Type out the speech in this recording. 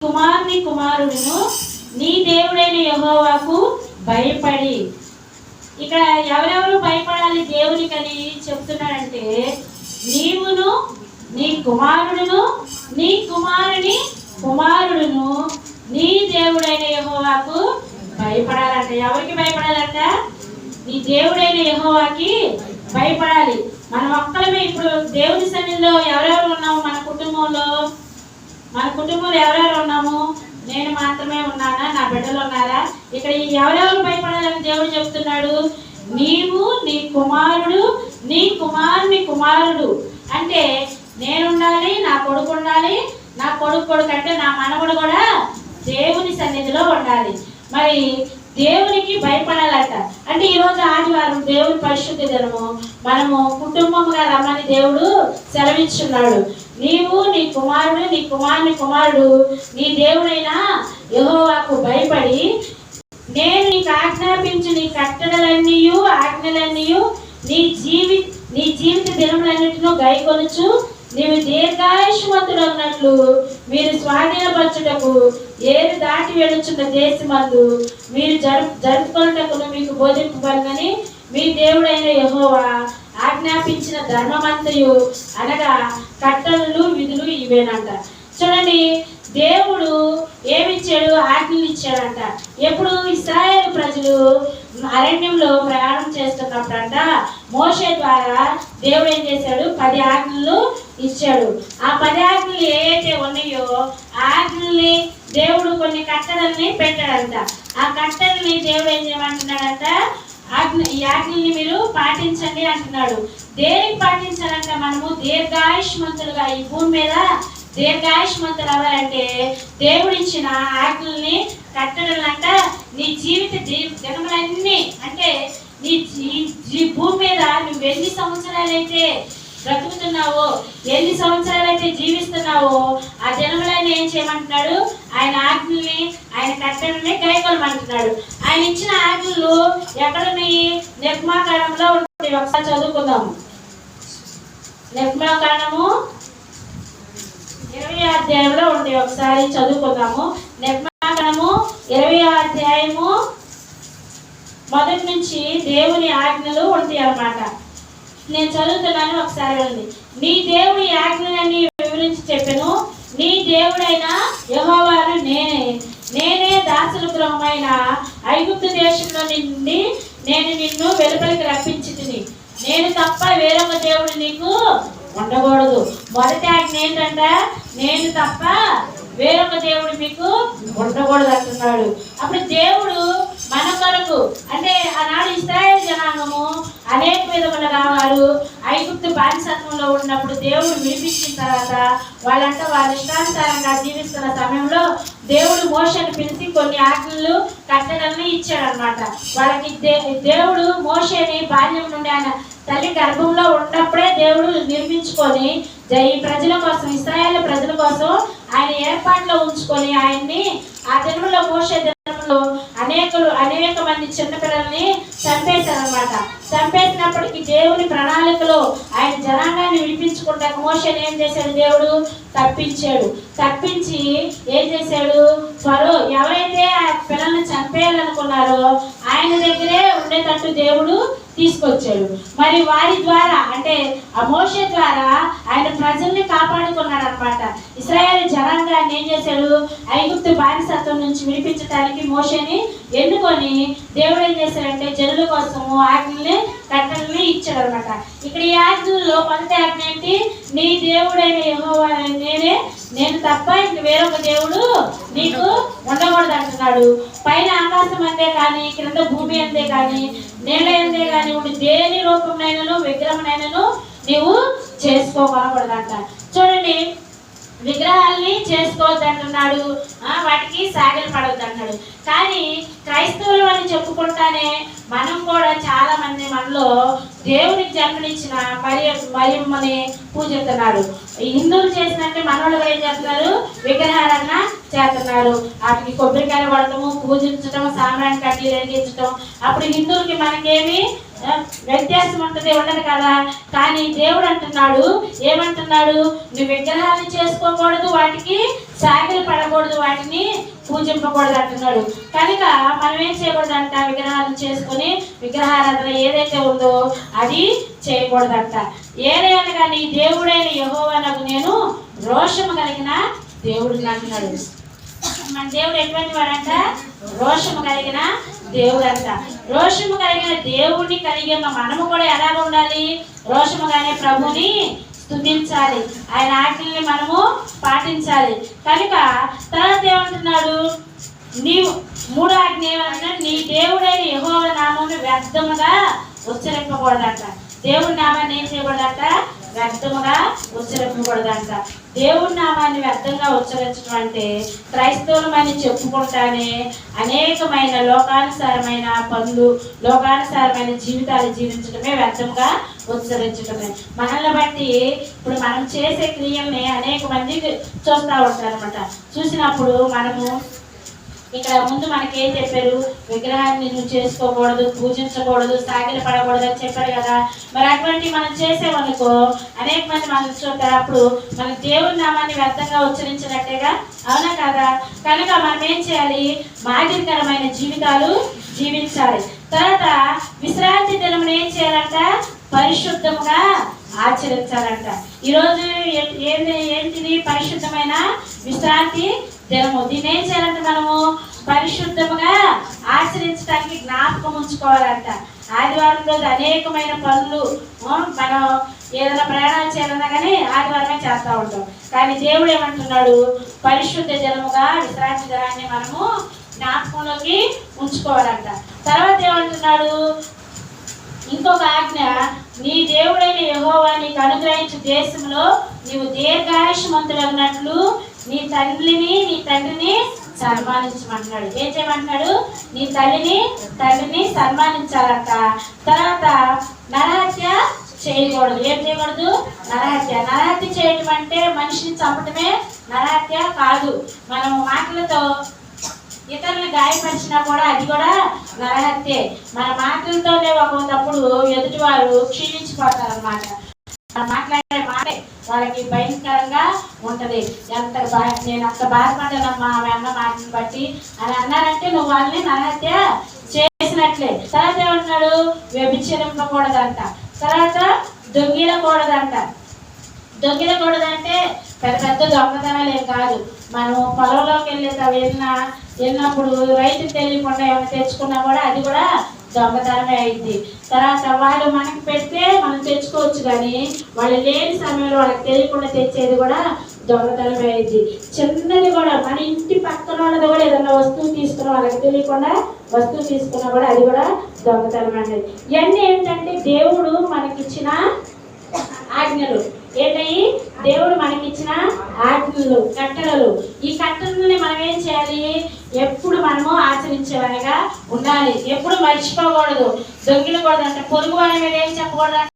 కుమారుని కుమారుడును నీ దేవుడైన యహోవాకు భయపడి. ఇక్కడ ఎవరెవరు భయపడాలి దేవునికని చెప్తున్నాడంటే నీవును నీ కుమారుడును నీ కుమారుని కుమారుడును నీ దేవుడైన యహోవాకు భయపడాలంట. ఎవరికి భయపడాలంట? నీ దేవుడైన యహోవాకి భయపడాలి. మనం ఒక్కలమే ఇప్పుడు దేవుని సన్నిధిలో ఎవరెవరు ఉన్నాము మన కుటుంబంలో మన కుటుంబంలో ఎవరెవరు ఉన్నాము? నేను మాత్రమే ఉన్నానా? నా బిడ్డలు ఉన్నారా? ఇక్కడ ఈ ఎవరెవరు భయపడాలని దేవుడు చెప్తున్నాడు? నీవు నీ కుమారుడు నీ కుమారుని కుమారుడు. అంటే నేను ఉండాలి నా కొడుకు ఉండాలి నా కొడుకు కొడుకు అంటే నా మనవడు కూడా దేవుని సన్నిధిలో ఉండాలి. మరి దేవునికి భయపడాలట. అంటే ఈరోజు ఆదివారం దేవుని పరిశుద్ధి దినము. మనము కుటుంబంగా రమ్మని దేవుడు సెలవిస్తున్నాడు నీవు నీ కుమారుడు నీ కుమారుని కుమారుడు నీ దేవుడైన యహోవాకు భయపడి నేను నీకు ఆజ్ఞాపించు నీ కట్టడలన్నీ ఆజ్ఞలన్నీ నీ జీవి నీ జీవిత దినములన్నిటిను గైకొనుచు నీవు దీర్ఘాయుష్మంతుడు అన్నట్లు మీరు స్వాధీనపరచుటకు ఏరు దాటి వెళ్ళుచున్న దేశమందు మీరు జరుపు జరుపుకొనుటకును మీకు బోధింపబడినని మీ దేవుడైన యహోవా ఆజ్ఞాపించిన ధర్మమంతయు అనగా కట్టడలు విధులు ఇవేనంట. చూడండి దేవుడు ఏమిచ్చాడు? ఆజ్ఞలు ఇచ్చాడంట. ఎప్పుడు? ఇస్రాయేల్ ప్రజలు అరణ్యంలో ప్రయాణం చేస్తున్నప్పుడంట మోషే ద్వారా దేవుడు ఏం చేశాడు? పది ఆజ్ఞలు ఇచ్చాడు. ఆ పది ఆజ్ఞలు ఏవైతే ఉన్నాయో ఆ ఆజ్ఞల్ని దేవుడు కొన్ని కట్టడల్ని పెట్టాడంట. ఆ కట్టడల్ని దేవుడు ఏం చేయమంటున్నాడంట ఈ ఆజ్ఞల్ని మీరు పాటించండి అంటున్నాడు. దేనికి పాటించాలంట మనము దీర్ఘాయుష్మంతులుగా ఈ భూమి మీద దీర్ఘాయుష్మంతులు అవ్వాలంటే దేవుడిచ్చిన ఆజ్ఞల్ని కట్టడాలంట. నీ జీవిత జీ- దినములన్నీ అంటే నీ జీ- భూమి మీద నువ్వు ఎన్ని సంవత్సరాలైతే బ్రతుకుతున్నావో ఎన్ని సంవత్సరాలైతే జీవిస్తున్నావో ఆ జనములైన ఏం చేయమంటున్నాడు? ఆయన ఆజ్ఞల్ని ఆయన కట్టడమే గైకొలమంటున్నాడు ఆయన ఇచ్చిన ఆజ్ఞలు ఎక్కడున్నాయి? నిర్మాకాండంలో ఉంటుంది ఒకసారి చదువుకుందాము నిర్మాకాండము ఇరవై అధ్యాయంలో ఉంటాయి ఒకసారి చదువుకుందాము. నిర్మాకాండము ఇరవై అధ్యాయము మొదటి నుంచి దేవుని ఆజ్ఞలు ఉంటాయి అన్నమాట. నేను చదువుతున్నాను ఒకసారి ఉంది నీ దేవుని ఆజ్ఞలన్నీ వివరించి చెప్పాను. నీ దేవుడైన యహోవా దాసుల గృహమైన ఐగుప్తు దేశంలో నుండి నేను నిన్ను వెలుపలికి రప్పించి నేను తప్ప వేరొక దేవుడు నీకు ఉండకూడదు. మొదటి ఆజ్ఞ ఏంటంట? నేను తప్ప వేరొక దేవుడు మీకు ఉండకూడదు అంటున్నాడు. అప్పుడు దేవుడు మన కొరకు అంటే ఆనాడు ఇస్రాయేల్ జనాంగము అనేక విధముల వారు బానిసత్వంలో ఉన్నప్పుడు దేవుడు విడిపించిన తర్వాత వాళ్ళంతా వాళ్ళ ఇష్టానుసారంగా జీవిస్తున్న సమయంలో దేవుడు మోషను పిలిచి కొన్ని ఆజ్ఞలు కట్టడల్ని ఇచ్చాడనమాట వాళ్ళకి దే- దేవుడు మోషని బాల్యం నుండి ఆయన తల్లి గర్భంలో ఉన్నప్పుడే దేవుడు నిర్మించుకొని ఈ ప్రజల కోసం ఇస్రాయేల్ ప్రజల కోసం ఆయన ఏర్పాట్లో ఉంచుకొని ఆయన్ని ఆ దినంలో మోసే దినంలో అనేకలు అనేక మంది చిన్నపిల్లల్ని చంపేశారనమాట చంపేసినప్పటికీ దేవుని ప్రణాళికలో ఆయన జనాంగాన్ని విడిపించుకుంటే మోషన్ ఏం చేశాడు దేవుడు? తప్పించాడు. తప్పించి ఏం చేశాడు? త్వరో ఎవరైతే ఆ పిల్లల్ని చంపేయాలనుకున్నారో ఆయన దగ్గరే ఉండేటట్టు దేవుడు తీసుకొచ్చాడు. మరి వారి ద్వారా అంటే ఆ మోష ద్వారా ప్రజల్ని కాపాడుకున్నాడు అనమాట ఇస్రాయేల్ జనాంగాన్ని ఏం చేశాడు ఐగుప్తు బానిసత్వం నుంచి విడిపించడానికి మోషని ఎన్నుకొని దేవుడు ఏం చేశాడంటే జనుల కోసము ఆజ్ఞల్ని కట్టల్ని ఇచ్చాడు అనమాట ఇక్కడ ఈ ఆజ్ఞల్లో మొదటి ఆజ్ఞ ఏంటి? నీ దేవుడైన యెహోవా నేనే నేను తప్ప ఇంక వేరొక దేవుడు నీకు ఉండకూడదు అంటున్నాడు పైన ఆకాశం అంతే కానీ క్రింద భూమి అంతే కానీ నేల అంతే కానీ ఉండి దేని రూపంనైనను విగ్రహంనైనను నీవు చేసుకోకూడదంట. చూడండి విగ్రహాల్ని చేసుకోవద్దంటున్నాడు. వాటికి సాగిలు పడవద్దు అంటున్నాడు కానీ క్రైస్తవులు అని చెప్పుకుంటానే మనం కూడా చాలా మంది మనలో దేవునికి జన్మనిచ్చిన మరి మరియమ్మని పూజిస్తున్నారు. హిందువులు చేసినట్టు మనోళ్ళు ఏం చేస్తున్నారు? విగ్రహాలన్న చేస్తున్నారు. వాటికి కొబ్బరికాయ కొడతాము పూజించటం సాంబ్రాణి కట్టి రంగించటం అప్పుడు హిందువులకి మనకేమి వ్యత్యాసం ఉంటుంది ఉండదు కదా. కానీ దేవుడు అంటున్నాడు ఏమంటున్నాడు? నువ్వు విగ్రహాలు చేసుకోకూడదు వాటికి సాగిలు పడకూడదు వాటిని పూజింపకూడదు అంటున్నాడు. కనుక మనం ఏం చేయకూడదంట? విగ్రహాలు చేసుకొని విగ్రహారాధన ఏదైతే ఉందో అది చేయకూడదంట. ఏదైనా కానీ దేవుడైన యహోవనకు నేను రోషము కలిగిన దేవుడిని అంటున్నాడు. మన దేవుడు ఎటువంటి వాడంట? రోషము కలిగిన దేవుడు అంట రోషము కలిగిన దేవుడిని కలిగి ఉన్న మనము కూడా ఎలా ఉండాలి? రోషముగానే ప్రభుని స్థుతించాలి ఆయన ఆజ్ఞల్ని మనము పాటించాలి. కనుక తర్వాత ఏమంటున్నాడు? నీవు మూడు ఆజ్ఞ ఏమంటే నీ దేవుడైన యహోవ నామం వ్యర్థముగా ఉచ్చరింపకూడదంట దేవుడి నామాన్ని ఏం చేయకూడదంట? వ్యర్థముగా ఉచ్చరింపకూడదంట దేవుడి నామాన్ని వ్యర్థంగా ఉచ్చరించడం అంటే క్రైస్తవులమని చెప్పుకుంటానే అనేకమైన లోకానుసారమైన పనులు లోకానుసారమైన జీవితాలు జీవించడమే వ్యర్థంగా ఉచ్చరించడమే. మనల్ని బట్టి ఇప్పుడు మనం చేసే క్రియల్ని అనేక మంది చూస్తూ ఉంటారనమాట చూసినప్పుడు మనము ఇక్కడ ముందు మనకి ఏం చెప్పారు? విగ్రహాన్ని నువ్వు చేసుకోకూడదు పూజించకూడదు సాగిల పడకూడదు అని చెప్పారు కదా. మరి అటువంటి మనం చేసేవనుకో అనేక మంది మనం చూస్తారు. అప్పుడు మన దేవుడి నామాన్ని వ్యర్థంగా ఉచ్చరించినట్టేగా? అవునా కదా? కనుక మనం ఏం చేయాలి? మాదిరికరమైన జీవితాలు జీవించాలి. తర్వాత విశ్రాంతి దినం ఏం చేయాలంట? పరిశుద్ధంగా ఆచరించాలంట. ఈరోజు ఏ- ఏంటిది పరిశుద్ధమైన విశ్రాంతి దినము? దీన్ని ఏం చేయాలంటే మనము పరిశుద్ధముగా ఆచరించడానికి జ్ఞాపకం ఉంచుకోవాలంట. ఆదివారం రోజు అనేకమైన పనులు మనం ఏదైనా ప్రయాణాలు చేయాలన్నా కానీ ఆదివారమే చేస్తూ ఉంటాం. కానీ దేవుడు ఏమంటున్నాడు? పరిశుద్ధ జనముగా విశ్రాంతి దినాన్ని మనము జ్ఞాపకంలోకి ఉంచుకోవాలంట. తర్వాత ఏమంటున్నాడు? ఇంకొక ఆజ్ఞ నీ దేవుడైన యెహోవా నీకు అనుగ్రహించు దేశంలో నీవు దీర్ఘాయుషమంతులన్నట్లు నీ తల్లిని నీ తండ్రిని సన్మానించమంటున్నాడు. ఏం చేయమంటున్నాడు? నీ తల్లిని తండ్రిని సన్మానించాలంట. తర్వాత నరహత్య చేయకూడదు. ఏం చేయకూడదు? నరహత్య. నరహత్య చేయటం అంటే మనిషిని చంపటమే నరహత్య కాదు. మనం మాటలతో ఇతరులు గాయపరిచినా కూడా అది కూడా నరహత్యే. మన మాటలతోనే ఒకప్పుడు ఎదుటివారు క్షీణించిపోతారు అనమాట మాట్లాడే మాటే వాళ్ళకి భయంకరంగా ఉంటది. ఎంత బా నేను అంత బాధపడ్డానమ్మా ఆమె అన్న మాటను బట్టి. అని అన్నారంటే నువ్వు వాళ్ళని నరహత్య చేసినట్లే. తర్వాత ఏమంటున్నాడు వ్యభిచరింపకూడదంట. తర్వాత దొంగిలకూడదంట. దొంగిలకూడదంటే పెద్ద పెద్ద దొంగతనాలు ఏం కాదు. మనం పొలంలోకి వెళ్ళి వెళ్ళిన వెళ్ళినప్పుడు రైతు తెలియకుండా ఏమైనా తెచ్చుకున్నా కూడా అది కూడా దొంగతనమే అయింది. తర్వాత వాళ్ళు మనకి పెడితే మనం తెచ్చుకోవచ్చు కానీ వాళ్ళు లేని సమయంలో వాళ్ళకి తెలియకుండా తెచ్చేది కూడా దొంగతనమే అయింది. చిన్నది కూడా మన ఇంటి పక్కన వాళ్ళది కూడా ఏదైనా వస్తువు తీసుకున్న వాళ్ళకి తెలియకుండా వస్తువు తీసుకున్నా కూడా అది కూడా దొంగతనం అనేది ఇవన్నీ ఏంటంటే దేవుడు మనకిచ్చిన ఆజ్ఞలు. ఏంటయి దేవుడు మనకిచ్చిన ఆజ్ఞలు కట్టడలు. ఈ కట్టడల్ని మనం ఏం చేయాలి? ఎప్పుడు మనము ఆచరించేవారిగా ఉండాలి. ఎప్పుడు మర్చిపోకూడదు. దొంగిలకూడదు అంటే పొరుగు వాళ్ళ మీద ఏం చెప్పకూడదు